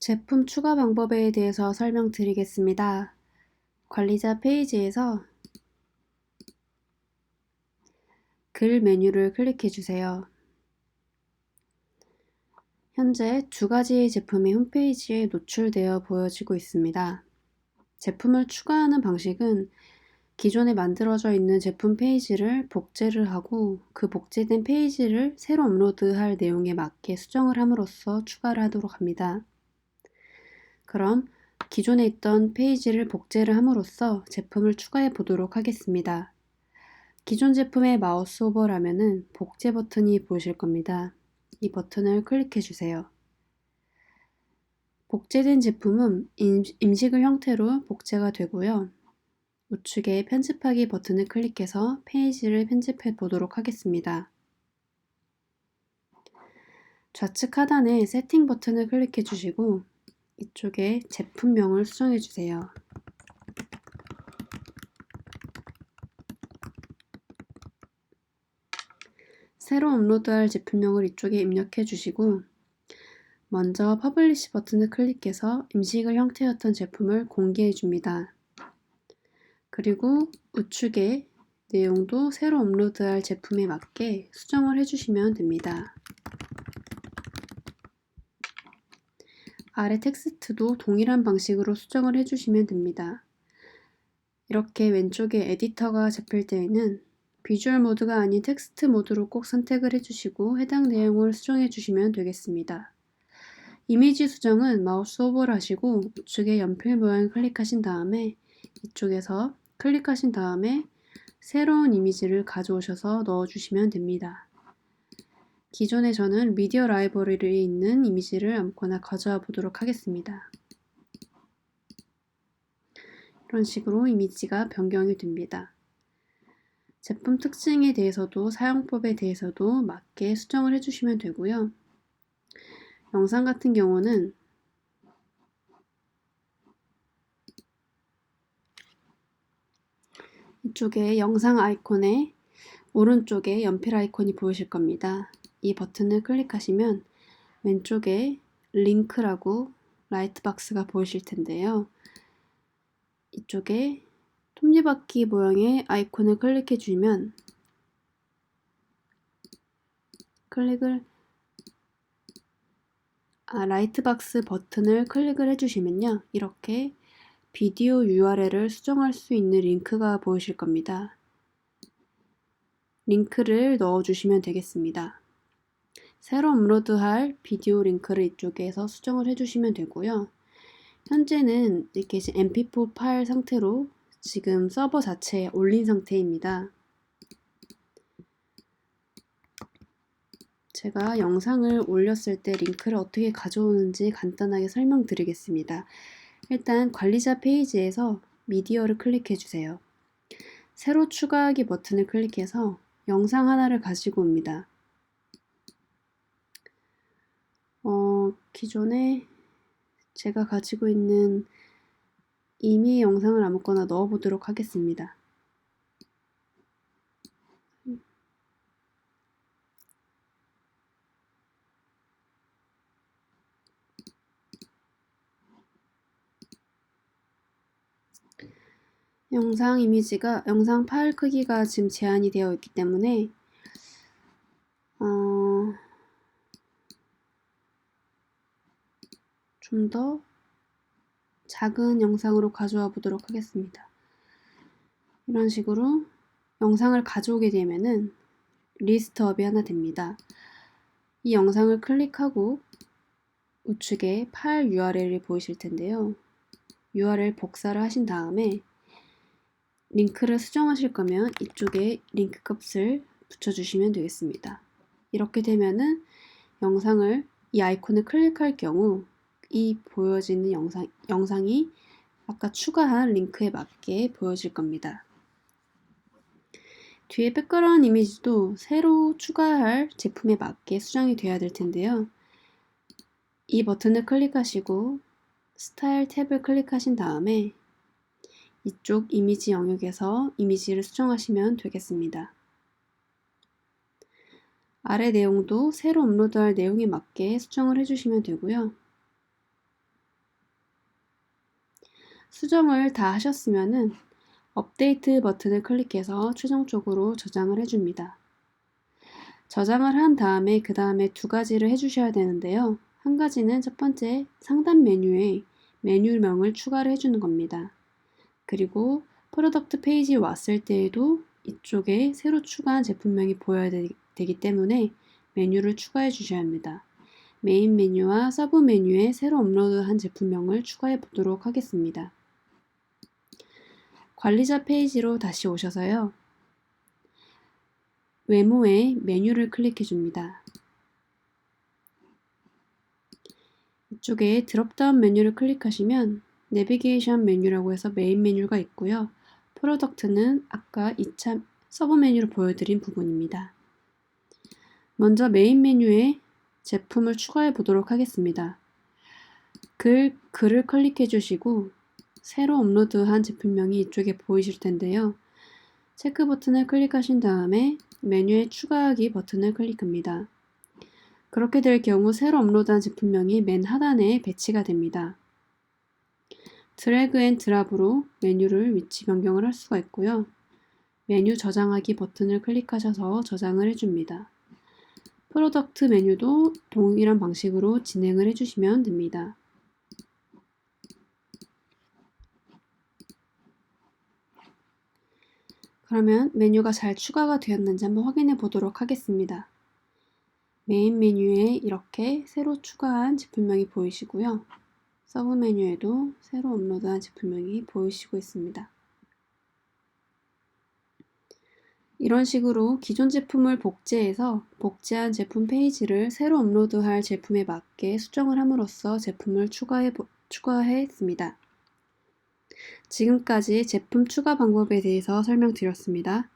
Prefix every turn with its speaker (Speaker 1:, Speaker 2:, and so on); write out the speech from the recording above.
Speaker 1: 제품 추가 방법에 대해서 설명드리겠습니다. 관리자 페이지에서 글 메뉴를 클릭해 주세요. 현재 두 가지의 제품이 홈페이지에 노출되어 보여지고 있습니다. 제품을 추가하는 방식은 기존에 만들어져 있는 제품 페이지를 복제를 하고 그 복제된 페이지를 새로 업로드할 내용에 맞게 수정을 함으로써 추가를 하도록 합니다. 그럼 기존에 있던 페이지를 복제를 함으로써 제품을 추가해 보도록 하겠습니다. 기존 제품의 마우스 오버를 하면은 복제 버튼이 보이실 겁니다. 이 버튼을 클릭해 주세요. 복제된 제품은 임식을 형태로 복제가 되고요. 우측에 편집하기 버튼을 클릭해서 페이지를 편집해 보도록 하겠습니다. 좌측 하단에 세팅 버튼을 클릭해 주시고 이쪽에 제품명을 수정해 주세요. 새로 업로드할 제품명을 이쪽에 입력해 주시고 먼저 퍼블리시 버튼을 클릭해서 임식을 형태였던 제품을 공개해 줍니다. 그리고 우측에 내용도 새로 업로드할 제품에 맞게 수정을 해주시면 됩니다. 아래 텍스트도 동일한 방식으로 수정을 해주시면 됩니다. 이렇게 왼쪽에 에디터가 잡힐 때에는 비주얼 모드가 아닌 텍스트 모드로 꼭 선택을 해주시고 해당 내용을 수정해 주시면 되겠습니다. 이미지 수정은 마우스 오버를 하시고 우측에 연필 모양을 클릭하신 다음에 이쪽에서 클릭하신 다음에 새로운 이미지를 가져오셔서 넣어주시면 됩니다. 기존에 저는 미디어 라이브러리에 있는 이미지를 아무거나 가져와 보도록 하겠습니다. 이런 식으로 이미지가 변경이 됩니다. 제품 특징에 대해서도 사용법에 대해서도 맞게 수정을 해주시면 되고요. 영상 같은 경우는 이쪽에 영상 아이콘에 오른쪽에 연필 아이콘이 보이실 겁니다. 이 버튼을 클릭하시면 왼쪽에 링크라고 라이트 박스가 보이실 텐데요. 이쪽에 톱니바퀴 모양의 아이콘을 클릭해 주면 클릭을 아, 라이트박스 버튼을 클릭을 해주시면요. 이렇게 비디오 URL을 수정할 수 있는 링크가 보이실 겁니다. 링크를 넣어주시면 되겠습니다. 새로 업로드할 비디오 링크를 이쪽에서 수정을 해주시면 되고요. 현재는 이렇게 mp4 파일 상태로 지금 서버 자체에 올린 상태입니다. 제가 영상을 올렸을 때 링크를 어떻게 가져오는지 간단하게 설명드리겠습니다. 일단 관리자 페이지에서 미디어를 클릭해 주세요. 새로 추가하기 버튼을 클릭해서 영상 하나를 가지고 옵니다. 어, 기존에 제가 가지고 있는 이미 영상을 아무거나 넣어보도록 하겠습니다. 영상 이미지가 영상 파일 크기가 지금 제한이 되어 있기 때문에 어, 좀 더 작은 영상으로 가져와 보도록 하겠습니다. 이런 식으로 영상을 가져오게 되면은 리스트업이 하나 됩니다. 이 영상을 클릭하고 우측에 파일 URL이 보이실 텐데요. URL 복사를 하신 다음에 링크를 수정하실 거면 이쪽에 링크 값을 붙여주시면 되겠습니다. 이렇게 되면은 영상을 이 아이콘을 클릭할 경우 이 보여지는 영상, 영상이 아까 추가한 링크에 맞게 보여질 겁니다. 뒤에 백그라운드 이미지도 새로 추가할 제품에 맞게 수정이 되어야 될 텐데요. 이 버튼을 클릭하시고 스타일 탭을 클릭하신 다음에 이쪽 이미지 영역에서 이미지를 수정하시면 되겠습니다. 아래 내용도 새로 업로드할 내용에 맞게 수정을 해주시면 되고요. 수정을 다 하셨으면은 업데이트 버튼을 클릭해서 최종적으로 저장을 해줍니다. 저장을 한 다음에 그 다음에 두 가지를 해주셔야 되는데요. 한 가지는 첫 번째 상단 메뉴에 메뉴명을 추가를 해주는 겁니다. 그리고 프로덕트 페이지 왔을 때에도 이쪽에 새로 추가한 제품명이 보여야 되, 기 때문에 메뉴를 추가해 주셔야 합니다. 메인 메뉴와 서브 메뉴에 새로 업로드한 제품명을 추가해 보도록 하겠습니다. 관리자 페이지로 다시 오셔서요. 외모에 메뉴를 클릭해 줍니다. 이쪽에 드롭다운 메뉴를 클릭하시면 내비게이션 메뉴라고 해서 메인 메뉴가 있고요. 프로덕트는 아까 2차 서브 메뉴로 보여드린 부분입니다. 먼저 메인 메뉴에 제품을 추가해 보도록 하겠습니다. 글, 글을 클릭해 주시고 새로 업로드한 제품명이 이쪽에 보이실 텐데요. 체크 버튼을 클릭하신 다음에 메뉴에 추가하기 버튼을 클릭합니다. 그렇게 될 경우 새로 업로드한 제품명이 맨 하단에 배치가 됩니다. 드래그 앤 드랍으로 메뉴를 위치 변경을 할 수가 있고요. 메뉴 저장하기 버튼을 클릭하셔서 저장을 해줍니다. 프로덕트 메뉴도 동일한 방식으로 진행을 해주시면 됩니다. 그러면 메뉴가 잘 추가가 되었는지 한번 확인해 보도록 하겠습니다. 메인 메뉴에 이렇게 새로 추가한 제품명이 보이시고요. 서브 메뉴에도 새로 업로드한 제품명이 보이시고 있습니다. 이런 식으로 기존 제품을 복제해서 복제한 제품 페이지를 새로 업로드할 제품에 맞게 수정을 함으로써 제품을 추가해, 추가했습니다. 지금까지 제품 추가 방법에 대해서 설명드렸습니다.